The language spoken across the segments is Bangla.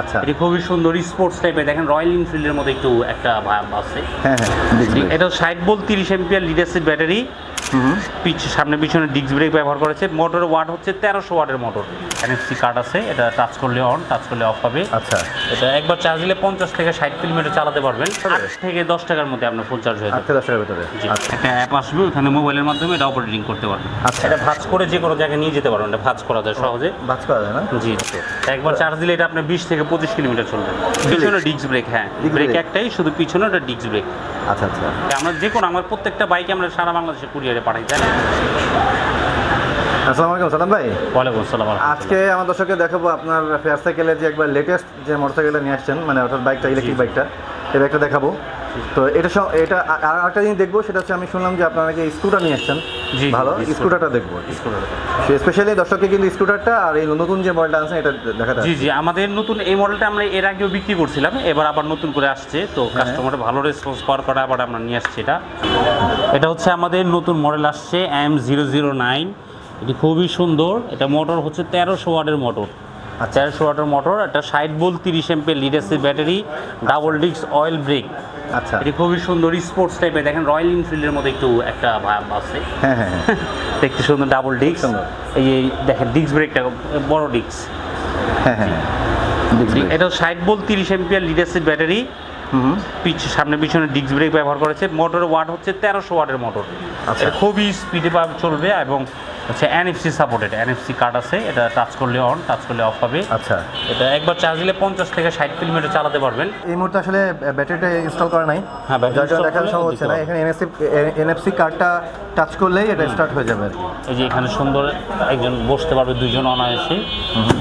আচ্ছা। এটি খুবই সুন্দর স্পোর্টস টাইপের দেখেন রয়্যাল এনফিল্ডের মতো একটু একটা ভাব আছে। হ্যাঁ হ্যাঁ এটা ষাট বল তিরিশ এমপিয়ার লিডারশিপ ব্যাটারি পিছ সামনে পিছনে ডিস্ক ব্রেক ব্যবহার করেছে। মোটরের ওয়াট হচ্ছে তেরোশো ওয়াটের মোটর এনএফসি কার্ড আছে এটা টাচ করলে অন টাচ করলে অফ হবে আচ্ছা। এটা একবার চার্জ দিলে পঞ্চাশ থেকে ষাট কিলোমিটার চালাতে পারবেন। আট থেকে দশ টাকার মধ্যে আপনার ফুল চার্জ হয়ে যাবে। দশ টাকার ভিতরে। আচ্ছা। একটা অ্যাপ আসবে ওখানে মোবাইলের মাধ্যমে এটা অপারেটিং করতে পারবেন। আচ্ছা। এটা ভাঁজ করে যে কোনো জায়গায় নিয়ে যেতে পারবেন এটা ভাঁজ করা যায় সহজে। বাজ করা যায় না? জি। একবার চার্জ দিলে এটা আপনার বিশ থেকে পঁচিশ কিলোমিটার চলবে। পিছনে ডিস্ক ব্রেক হ্যাঁ। ব্রেক একটাই শুধু পিছনে ওটা ডিস্ক ব্রেক আচ্ছা আচ্ছা। আমরা যে কোনো আমার প্রত্যেকটা বাইকে আমরা সারা বাংলাদেশে কুরিয়ারে পাঠাই তাই না? আসসালামু আলাইকুম সালাম ভাই। ওয়ালাইকুম আসসালাম আজকে আমার দর্শককে দেখাবো আপনার ফেয়ার সাইকেলে যে একবার লেটেস্ট যে মোটরসাইকেলটা নিয়ে আসছেন মানে অর্থাৎ বাইকটা ইলেকট্রিক বাইকটা এই বাইকটা দেখাবো। তো এটা এটা আর একটা জিনিস দেখব সেটা হচ্ছে আমি শুনলাম যে আপনারা যে স্কুটার নিয়ে আসছেন। ভালো। স্কুটারটা দেখব। স্পেশালি দর্শককে কিন্তু স্কুটারটা আর এই নতুন যে মডেলটা আছে এটা দেখাতে জি জি আমাদের নতুন এই মডেলটা আমরা এর আগেও বিক্রি করছিলাম এবার আবার নতুন করে আসছে। তো কাস্টমার ভালো রেসপন্স পাওয়ার পরে আবার আমরা নিয়ে আসছি এটা। এটা হচ্ছে আমাদের নতুন মডেল আসছে এম জিরো জিরো নাইন এটি খুবই সুন্দর। এটা মোটর হচ্ছে তেরোশো ওয়ার্ডের মোটর আচ্ছা। তেরোশো ওয়াটের মোটর একটা ষাট বল তিরিশ এমপের lead acid battery double disc oil brake আচ্ছা। এটি খুবই সুন্দর স্পোর্টস টাইপের দেখেন রয়্যাল এনফিল্ডের মতো একটু একটা ভাব আছে। হ্যাঁ হ্যাঁ হ্যাঁ। দেখতে সুন্দর ডাবল ডিস্ক এই দেখেন ডিস্ক ব্রেকটা বড় ডিস্ক হ্যাঁ হ্যাঁ Disc এটা ষাট বল তিরিশ এমপিয়ার লিডারশিপ ব্যাটারি। পিছ সামনে পিছনে ডিস্ক ব্রেক ব্যবহার করেছে। মোটরের ওয়াট হচ্ছে তেরোশো ওয়াটের মোটর আচ্ছা। খুবই স্পিডে চলবে এবং হচ্ছে এনএফসি সাপোর্টেড এনএফসি কার্ড আছে এটা টাচ করলে অন টাচ করলে অফ হবে। আচ্ছা। এটা একবার চার্জ দিলে পঞ্চাশ থেকে ষাট কিলোমিটার চালাতে পারবেন। এই মুহূর্তে আসলে ব্যাটারিটা ইনস্টল করা নাই। হ্যাঁ, install দেখানো সম্ভব হচ্ছে না। এখানে এনএফসি এনএফসি কার্ডটা টাচ করলেই এটা স্টার্ট হয়ে যাবে। এই যে এখানে সুন্দর একজন বসতে পারবে দুইজন অনায়াসে।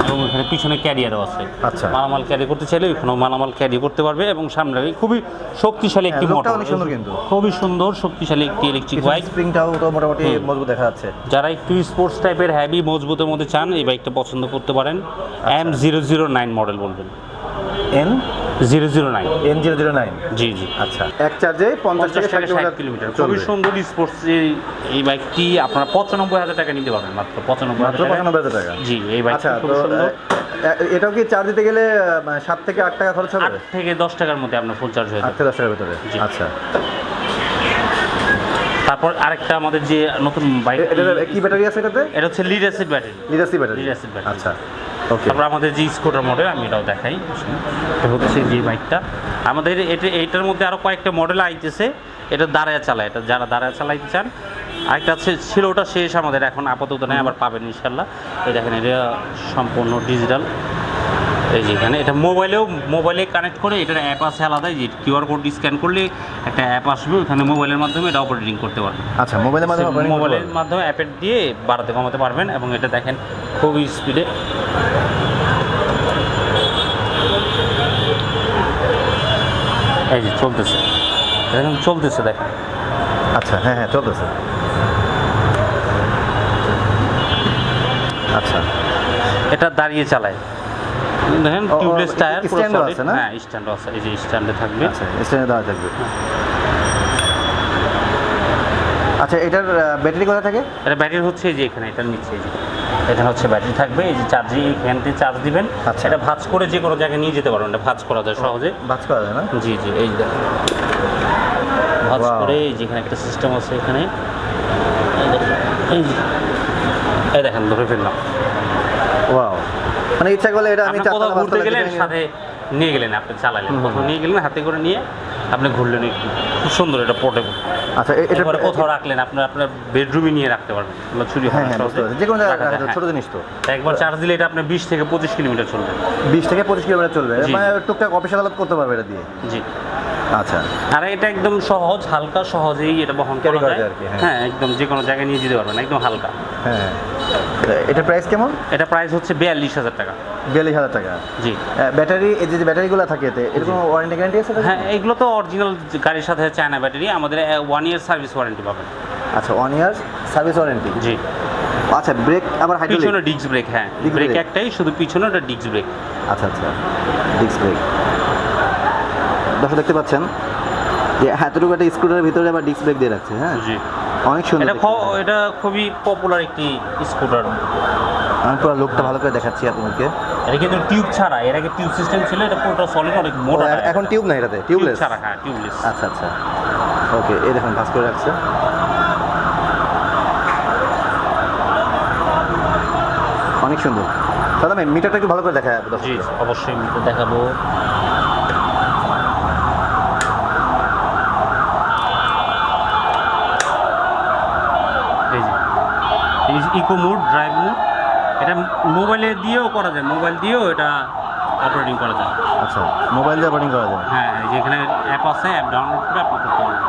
এবং এখানে পিছনে ক্যারিয়ারও আছে। আচ্ছা। মালামাল ক্যারি করতে চাইলে ওইখানেও মালামাল ক্যারি করতে পারবে এবং সামনে খুবই শক্তিশালী একটি হ্যাঁ, মোটর অনেক সুন্দর কিন্তু। খুবই সুন্দর শক্তিশালী একটি ইলেকট্রিক বাইক স্প্রিংটাও তো মোটামুটি মজবুত দেখা যাচ্ছে। যারা একটু স্পোর্টস টাইপের হ্যাভি মজবুতের মধ্যে চান এই বাইকটা পছন্দ করতে পারেন। M zero zero nine model বলবেন। N zero zero nine N zero zero nine G G. আচ্ছা। এক চার্জে পঞ্চাশ পঞ্চাশ থেকে ষাট কিলোমিটার খুবই সুন্দর স্পোর্টস এই বাইকটি আপনারা পঁচানব্বই হাজার টাকা নিতে পারবেন মাত্র পঁচানব্বই হাজার পঁচানব্বই হাজার টাকা। জি এই বাইকটি আচ্ছা খুব সুন্দর। এ, এ, এটাও কি চার্জ দিতে গেলে সাত থেকে আট টাকা খরচ হবে? আট থেকে দশ টাকার মধ্যে আপনার ফুল চার্জ হয়ে আট যাবে। থেকে দশ টাকার ভিতরে। আচ্ছা। তারপর আরেকটা আমাদের যে নতুন বাইক কি ব্যাটারি আছে এটাতে? এটা হচ্ছে lead acid battery lead acid battery Lead acid battery। আচ্ছা ওকে তারপর আমাদের যে স্কুটার মডেল আমি এটাও দেখাই। হচ্ছে যে বাইকটা। আমাদের এটা এইটার মধ্যে আরও কয়েকটা মডেল আইতেছে। এটা দাঁড়ায় চালায় এটা যারা দাঁড়ায় চালাইতে চান। আরেকটা ছিল ওটা শেষ আমাদের এখন। আপাতত নেই আবার পাবেন ইনশাল্লাহ। এই দেখেন এটা সম্পূর্ণ ডিজিটাল এই যে এখানে এটা মোবাইলেও মোবাইলে কানেক্ট করে এটার অ্যাপ আছে আলাদা যে কিউআর কোড স্ক্যান করলে একটা অ্যাপ আসবে ওখানে মোবাইলের মাধ্যমে এটা অপারেটিং করতে পারবেন আচ্ছা মোবাইলের মাধ্যমে মোবাইলের মাধ্যমে অ্যাপের দিয়ে বাড়াতে কমাতে পারবেন এবং এটা দেখেন খুবই স্পিডে এই যে চলতেছে দেখেন চলতেছে দেখেন। আচ্ছা হ্যাঁ হ্যাঁ চলতেছে। আচ্ছা। এটা দাঁড়িয়ে চালায়। দেখেন টিউবলেস টায়ার পুরো না? হ্যাঁ স্ট্যান্ড আছে এই যে স্ট্যান্ডে থাকবে। আচ্ছা স্ট্যান্ডে দেওয়া থাকবে। আচ্ছা এটার ব্যাটারি কোথায় থাকে? এটা ব্যাটারি হচ্ছে এই যে এখানে এটার নিচে এই যে। এখানে হচ্ছে ব্যাটারি থাকবে এই যে চার্জিং এখান থেকে চার্জ দিবেন। আচ্ছা। এটা ভাঁজ করে যে কোনো জায়গায় নিয়ে যেতে পারবেন এটা ভাঁজ করা যায় সহজে। বাজ করা যায় না? জি জি এই যে দেখেন। ভাঁজ. করে এই যেখানে একটা সিস্টেম আছে এখানে। এই দেখেন, এই দেখেন ধরে ফেললাম। ওয়াও মানে ইচ্ছা করলে এটা আমি কোথাও ঘুরতে গেলেন সাথে নিয়ে গেলেন আপনি চালালেন। কোথাও নিয়ে গেলেন হাতে করে নিয়ে আপনি ঘুরলেন একটু খুব সুন্দর এটা পোর্টেবল আচ্ছা এটা কোথাও রাখলেন আপনার আপনার বেডরুমে নিয়ে রাখতে পারবেন চুরি হ্যাঁ হয় হ্যাঁ যে কোনো জায়গায় যায়, হ্যাঁ। ছোট জিনিস তো। একবার চার্জ দিলে এটা আপনার বিশ থেকে পঁচিশ কিলোমিটার চলবে। বিশ থেকে পঁচিশ কিলোমিটার চলবে। মানে টুকটাক অফিস আদালত করতে পারবে এটা দিয়ে। জি। আচ্ছা। আর এটা একদম সহজ হালকা সহজেই এটা বহন করা যায়। হ্যাঁ। হ্যাঁ একদম যে কোনো জায়গায় নিয়ে যেতে পারবেন একদম হালকা। হ্যাঁ। এটা প্রাইস কেমন? এটা প্রাইস হচ্ছে বিয়াল্লিশ হাজার টাকা। বিয়াল্লিশ হাজার টাকা। জি। ব্যাটারি এই যে ব্যাটারিগুলো থাকে এতে এরকম ওয়ারেন্টি গ্যারান্টি আছে হ্যাঁ এগুলো তো অরিজিনাল গাড়ির সাথে চায়না ব্যাটারি আমাদের ওয়ান ইয়ার সার্ভিস ওয়ারেন্টি পাবেন। আচ্ছা ওয়ান ইয়ার সার্ভিস ওয়ারেন্টি জি। আচ্ছা ব্রেক আবার পিছনে হাইড্রোলিক ডিস্ক ব্রেক হ্যাঁ ব্রেক একটাই শুধু পিছনে ওটা ডিস্ক ব্রেক আচ্ছা আচ্ছা ডিস্ক ব্রেক দর্শক দেখতে পাচ্ছেন যে হ্যাঁ এতটুকু একটা স্কুটারের ভিতরে আবার ডিস্ক ব্রেক দিয়ে রাখছে হ্যাঁ? জি। অনেক সুন্দর এটা এটা খুবই পপুলার একটি স্কুটার আমি পুরো লোকটা ভালো করে দেখাচ্ছি আপনাদেরকে এটা কিন্তু টিউব ছাড়া এর আগে টিউব সিস্টেম ছিল এটা পুরোটা সলিড অনেক মোটা এখন টিউব নাই এটাতে? টিউবলেস ছাড়া হ্যাঁ টিউবলেস আচ্ছা আচ্ছা। ওকে এই দেখুন ভাস করে রাখছে। অনেক সুন্দর। দাদা মিটারটা একটু ভালো করে দেখা জি অবশ্যই তো দেখাবো এই যে এই ইকো মোড ড্রাইভ মোড। এটা মোবাইলে দিয়েও করা যায় মোবাইল দিয়েও এটা অপারেটিং করা যায়। আচ্ছা মোবাইল দিয়ে অপারেটিং করা যায়? হ্যাঁ যেখানে যে এখানে অ্যাপ আছে অ্যাপ ডাউনলোড করে আপনি করতে পারবেন।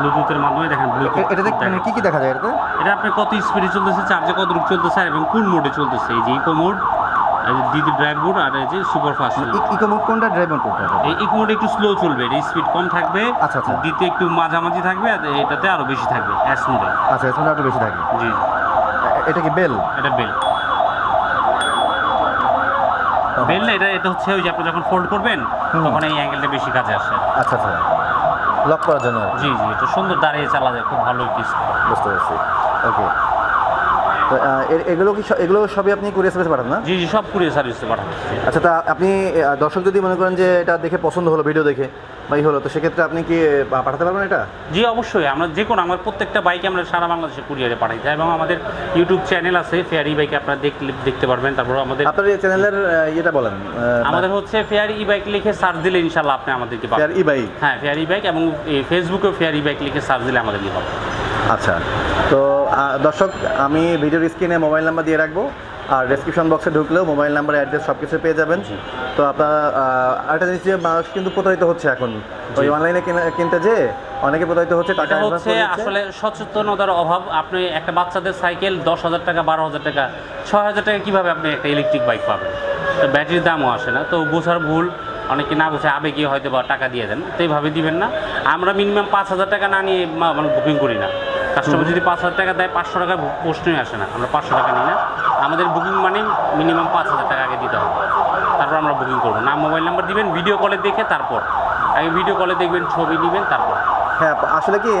ব্লুটুথের মাধ্যমে দেখেন ব্লুটুথ এটা এটাতে মানে কী কি দেখা যায় এটাতে? এটা আপনি কত স্পিডে চলতেছে চার্জে কত রূপ চলতেছে এবং কোন মোডে চলতেছে এই যে ইকো মোড। দিদি ড্রাইভ মোড আর এই যে সুপার ফাস্ট ইকো মোড কোনটা ড্রাইভ মোড কোনটা? এই ইকো মোড একটু স্লো চলবে এটা স্পিড কম থাকবে। আচ্ছা, আচ্ছা। দিতে একটু মাঝামাঝি থাকবে আর এটাতে আরও বেশি থাকবে এস মোডে আচ্ছা এর একটু বেশি থাকে জি। এটা কি বেল এটা বেল বেল না এটা এটা হচ্ছে ওই যে আপনি যখন ফোল্ড করবেন। তখন এই অ্যাঙ্গেলটা বেশি কাজে আসে। আচ্ছা আচ্ছা। লক করার জন্য আর জি জি এটা সুন্দর দাঁড়িয়ে চালা যায় খুব ভালো একটি বুঝতে পারছি। ওকে এগুলো কি এগুলো সবই আপনি কুরিয়ার সার্ভিস পাঠান না? জি জি সব কুরিয়ার সার্ভিসে পাঠানো। আচ্ছা তা আপনি দর্শক যদি মনে করেন যে এটা দেখে পছন্দ হলো ভিডিও দেখে বা ই হলো তো সেক্ষেত্রে আপনি কি পাঠাতে পারবেন এটা? জি অবশ্যই। আমরা যে কোনো আমার প্রত্যেকটা বাইকে আমরা সারা বাংলাদেশে কুরিয়ারে পাঠাই। যাই এবং আমাদের ইউটিউব চ্যানেল আছে ফেয়ারি বাইকে আপনারা দেখলে দেখতে পারবেন। তারপর আমাদের আপনার এই চ্যানেলের ইয়েটা বলেন আমাদের হচ্ছে ফেয়ারি ই বাইক লিখে সার্চ দিলে ইনশাল্লাহ আপনি আমাদেরকে পাবেন। ই বাইক হ্যাঁ ফেয়ারি বাইক এবং ফেসবুকেও ফেয়ারি বাইক লিখে সার্চ দিলে আমাদেরকে পাবেন। আচ্ছা তো দর্শক আমি ভিডিওর স্ক্রিনে মোবাইল নাম্বার দিয়ে রাখব। আর ডেসক্রিপশন বক্সে ঢুকলেও মোবাইল নাম্বার অ্যাড্রেস সব কিছু পেয়ে যাবেন। তো আপনারা আরেকটা জিনিস যে মানুষ কিন্তু প্রতারিত হচ্ছে এখন। ওই অনলাইনে কিনতে যে অনেকে প্রতারিত হচ্ছে টাকা হচ্ছে আসলে সচেতনতার অভাব। আপনি একটা বাচ্চাদের সাইকেল দশ হাজার টাকা বারো হাজার টাকা ছয় হাজার টাকা কীভাবে আপনি একটা ইলেকট্রিক বাইক পাবেন? তো ব্যাটারির দামও আসে না। তো বোঝার ভুল অনেকে না বুঝে আবেগে হয়তো বা টাকা দিয়ে দেন। তো এইভাবে দিবেন না। আমরা মিনিমাম পাঁচ হাজার টাকা না নিয়ে মানে বুকিং করি না। কাস্টমার যদি পাঁচ হাজার টাকা দেয়, পাঁচশো টাকা প্রশ্নই আসে না। আমরা পাঁচশো টাকা নিই না। আমাদের বুকিং মানে মিনিমাম পাঁচ হাজার টাকা আগে দিতে হবে। তারপর আমরা বুকিং করব। না মোবাইল নাম্বার দিবেন ভিডিও কলে দেখে তারপর। আগে ভিডিও কলে দেখবেন, ছবি নেবেন, তারপর। হ্যাঁ আসলে কি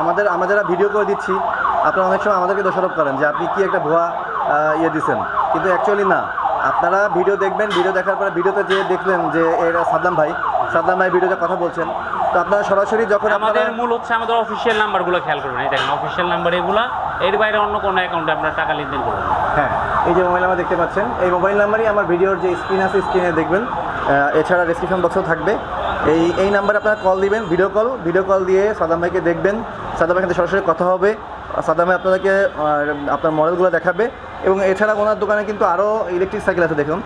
আমাদের, আমরা যারা ভিডিও করে দিচ্ছি, আপনারা অনেক সময় আমাদেরকে দোষারোপ করেন যে আপনি কি একটা ভুয়া ইয়ে দিচ্ছেন কিন্তু অ্যাকচুয়ালি না। আপনারা ভিডিও দেখবেন ভিডিও দেখার পরে ভিডিওতে যে দেখলেন যে এরা সাদ্দাম ভাই সাদ্দাম ভাই ভিডিওতে কথা বলছেন। তো আপনারা সরাসরি যখন আমাদের মূল হচ্ছে আমাদের অফিসিয়াল নাম্বারগুলো খেয়াল করবেন এই দেখেন অফিসিয়াল নাম্বার এগুলা এর বাইরে অন্য কোনো অ্যাকাউন্টে আপনারা টাকা লেনদেন করবেন হ্যাঁ এই যে মোবাইল নাম্বার দেখতে পাচ্ছেন এই মোবাইল নাম্বারই আমার ভিডিওর যে স্ক্রিন আছে স্ক্রিনে দেখবেন। এছাড়া ডিসক্রিপশন বক্সেও থাকবে। এই এই নাম্বারে আপনারা কল দিবেন ভিডিও কল ভিডিও কল দিয়ে সাদাম ভাইকে দেখবেন। সাদাম ভাইয়ের সাথে সরাসরি কথা হবে। সাদাম ভাই আপনাদেরকে আপনার মডেলগুলো দেখাবে। এবং এছাড়া ওনার দোকানে কিন্তু আরও ইলেকট্রিক সাইকেল আছে দেখুন।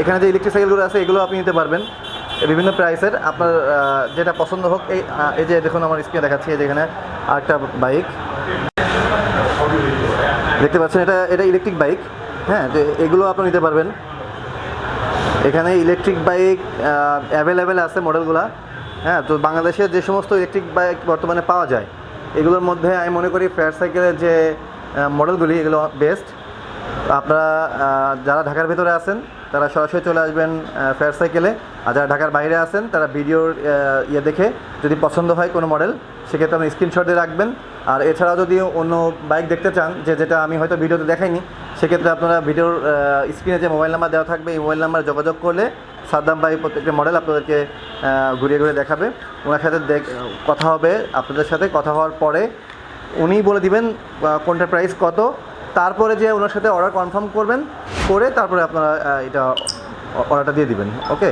এখানে যে ইলেকট্রিক সাইকেলগুলো আছে এগুলো আপনি নিতে পারবেন। বিভিন্ন প্রাইসের আপনার যেটা পছন্দ হোক, এই এই যে দেখুন আমার স্ক্রিনে দেখাচ্ছি, এই যে এখানে আরেকটা বাইক দেখতে পাচ্ছেন, এটা এটা ইলেকট্রিক বাইক হ্যাঁ তো এগুলো আপনি নিতে পারবেন। এখানে ইলেকট্রিক বাইক অ্যাভেলেবেল আছে মডেলগুলো হ্যাঁ তো বাংলাদেশে যে সমস্ত ইলেকট্রিক বাইক বর্তমানে পাওয়া যায়, এগুলোর মধ্যে আমি মনে করি ফেয়ার সাইকেলের যে মডেলগুলি এগুলো বেস্ট আপনারা যারা ঢাকার ভেতরে আছেন, তারা সরাসরি চলে আসবেন ফেয়ার সাইকেলে। আর যারা ঢাকার বাইরে আছেন, তারা ভিডিওর ইয়ে দেখে যদি পছন্দ হয় কোনো মডেল, সেক্ষেত্রে আপনি স্ক্রিনশট দিয়ে রাখবেন। আর এছাড়াও যদি অন্য বাইক দেখতে চান, যে যেটা আমি হয়তো ভিডিওতে দেখাইনি, সেক্ষেত্রে আপনারা ভিডিওর স্ক্রিনে যে মোবাইল নাম্বার দেওয়া থাকবে, এই মোবাইল নাম্বারে যোগাযোগ করলে সাদ্দাম ভাই প্রত্যেকটা মডেল আপনাদেরকে ঘুরিয়ে ঘুরিয়ে দেখাবে। ওনার সাথে কথা হবে, আপনাদের সাথে কথা হওয়ার পরে উনিই বলে দিবেন কোনটার প্রাইস কত তারপরে যে ওনার সাথে অর্ডার কনফার্ম করবেন, করে তারপরে আপনারা এটা অর্ডারটা দিয়ে দিবেন ওকে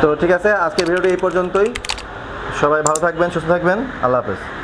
তো ঠিক আছে আজকে ভিডিওটি এই পর্যন্তই। সবাই ভালো থাকবেন, সুস্থ থাকবেন, আল্লাহ হাফেজ।